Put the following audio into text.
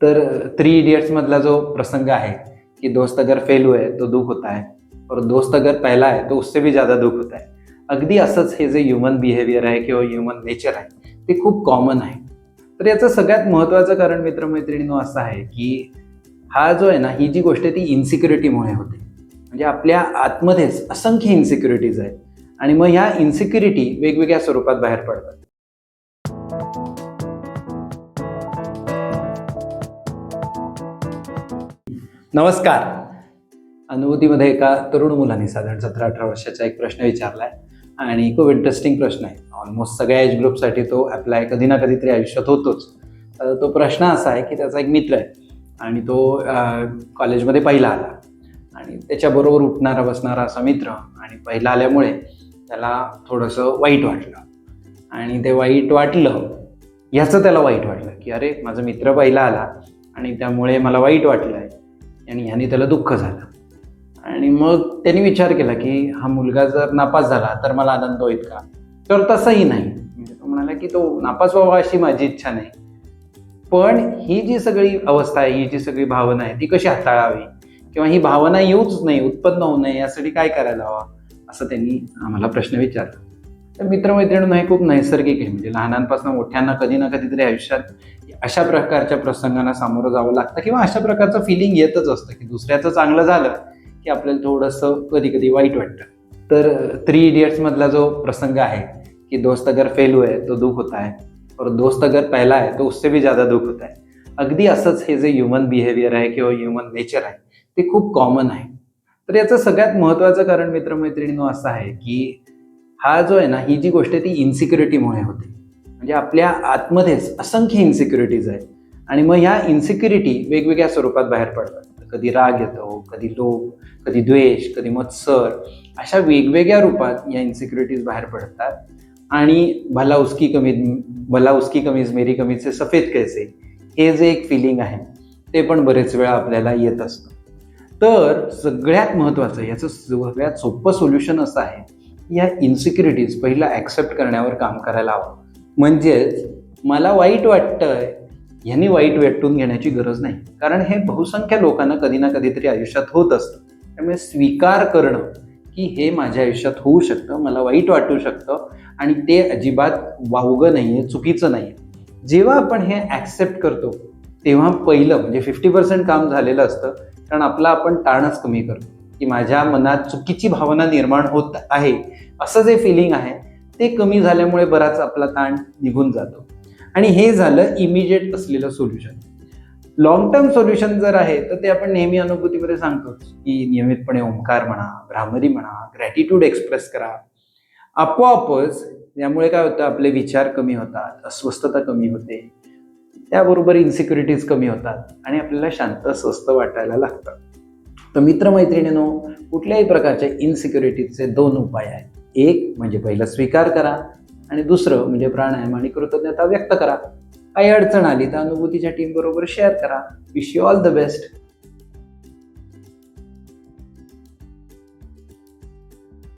तर three idiots मधला जो प्रसंग आहे कि दोस्त अगर फेल हुए तो दुख होता है और दोस्त अगर पहला है तो उससे भी ज्यादा दुख होता है। अगदी असंच हे जे ह्युमन बिहेवियर आहे किंवा ह्युमन नेचर आहे ते खूप कॉमन आहे. तर याचं सगळ्यात महत्त्वाचं कारण मित्रमैत्रिणींनो असं आहे की हा जो आहे ना ही जी गोष्ट आहे ती इन्सिक्युरिटीमुळे होते. म्हणजे आपल्या आतमध्येच असंख्य इन्सिक्युरिटीज आहेत आणि मग ह्या इन्सिक्युरिटी वेगवेगळ्या स्वरूपात बाहेर पडतात. नमस्कार. अनुभूतीमध्ये एका तरुण मुलाने साधारण सतरा अठरा वर्षाचा एक प्रश्न विचारलाय आणि खूप इंटरेस्टिंग प्रश्न आहे. ऑलमोस्ट सगळ्या एज ग्रुपसाठी तो अप्लाय कधी ना कधीतरी आयुष्यात होतोच. तर तो प्रश्न असा आहे की त्याचा एक मित्र आहे आणि तो कॉलेजमध्ये पहिला आला. आणि त्याच्याबरोबर उठणारा बसणारा असा मित्र आणि पहिला आल्यामुळे त्याला थोडंसं वाईट वाटलं. आणि ते वाईट वाटलं ह्याचं त्याला वाईट वाटलं की अरे माझा मित्र पहिला आला आणि त्यामुळे मला वाईट वाटलं आहे आणि ह्याने त्याला दुःख झालं. आणि मग त्यांनी विचार केला की हा मुलगा जर नापास झाला तर मला आनंद होईल का? तर तसंही नाही. म्हणजे तो म्हणाला की तो नापास व्हावा अशी माझी इच्छा नाही. पण ही जी सगळी अवस्था आहे ही जी सगळी भावना आहे ती कशी हाताळावी? किंवा ही भावना येऊच नाही उत्पन्न होऊ नये यासाठी काय करायला हवा? असं त्यांनी आम्हाला प्रश्न विचारला. तर मित्रमैत्रिणींनो हे खूप नैसर्गिक आहे. म्हणजे लहानांपासून मोठ्यांना कधी ना कधीतरी आयुष्यात अशा प्रकारच्या प्रसंगांना सामोरं जावं लागतं किंवा अशा प्रकारचं फिलिंग येतच असतं की दुसऱ्याचं चांगलं झालं की आपल्याला थोडंसं कधी कधी वाईट वाटतं. तर थ्री इडियट्स मधला जो प्रसंग आहे कि दोस्त अगर फेल हुए तो दुख होता है. और दोस्त अगर पहला है तो उससे भी ज्यादा दुख होता है. अगदी असंच हे जे ह्युमन बिहेवियर आहे किंवा ह्युमन नेचर आहे ते खूप कॉमन आहे. तर याचं सगळ्यात महत्त्वाचं कारण मित्रमैत्रिणींनो असं आहे की हा जो आहे ना ही जी गोष्ट आहे ती इन्सिक्युरिटीमुळे होते. म्हणजे आपल्या आतमध्येच असंख्य इन्सिक्युरिटीज आहेत. आणि मग ह्या इन्सिक्युरिटी वेगवेगळ्या स्वरूपात बाहेर पडतात. कधी राग येतो कधी लोभ कधी द्वेष कधी मत्सर अशा वेगवेगळ्या रूपात या इन्सिक्युरिटीज बाहेर पडतात. आणि भला उसकी कमी भला उसकी कमीज मेरी कमीजचे सफेद कैसे हे जे एक फिलिंग आहे ते पण बरेच वेळा आपल्याला येत असतं. तर सगळ्यात महत्त्वाचं याचं सगळ्यात सोपं सोल्युशन असं आहे या इन्सिक्युरिटीज पहिला ॲक्सेप्ट करण्यावर काम करायला हवं. म्हणजेच मला वाईट वाटतंय ह्यांनी वाईट वाटून घेण्याची गरज नाही. कारण हे बहुसंख्य लोकांना कधी ना कधीतरी आयुष्यात होत असतं. त्यामुळे स्वीकार करणं की हे माझ्या आयुष्यात होऊ शकतं मला वाईट वाटू शकतं आणि ते अजिबात वावगं नाही आहे चुकीचं नाही आहे जेव्हा आपण हे ॲक्सेप्ट करतो तेव्हा पहिलं म्हणजे फिफ्टी पर्सेंट काम झालेलं असतं. कारण आपला आपण ताणच कमी करतो की माझ्या मनात चुकीची भावना निर्माण होत आहे. असं जे फिलिंग आहे ते कमी झाल्यामुळे बराच आपला ताण निघून जातो. आणि हे झालं इमिजिएट असलेलं सोल्युशन लॉंग टर्म सोल्युशन जर आहे तर ते आपण नेहमी अनुभूतीमध्ये सांगतोच की नियमितपणे ओंकार म्हणा भ्रामरी म्हणा ग्रॅटिट्यूड एक्सप्रेस करा. आपोआपच यामुळे काय होतं आपले विचार कमी होतात अस्वस्थता कमी होते. त्याबरोबर इन्सिक्युरिटीज कमी होतात आणि आपल्याला शांत स्वस्त वाटायला लागतं. तर मित्रमैत्रिणीनो कुठल्याही प्रकारच्या इन्सिक्युरिटीजचे दोन उपाय आहेत. एक म्हणजे पहिलं स्वीकार करा आणि दुसरं म्हणजे प्राणायाम आणि कृतज्ञता व्यक्त करा. काही अडचण आली तर अनुभूतीच्या टीम बरोबर शेअर करा. Wish you all the best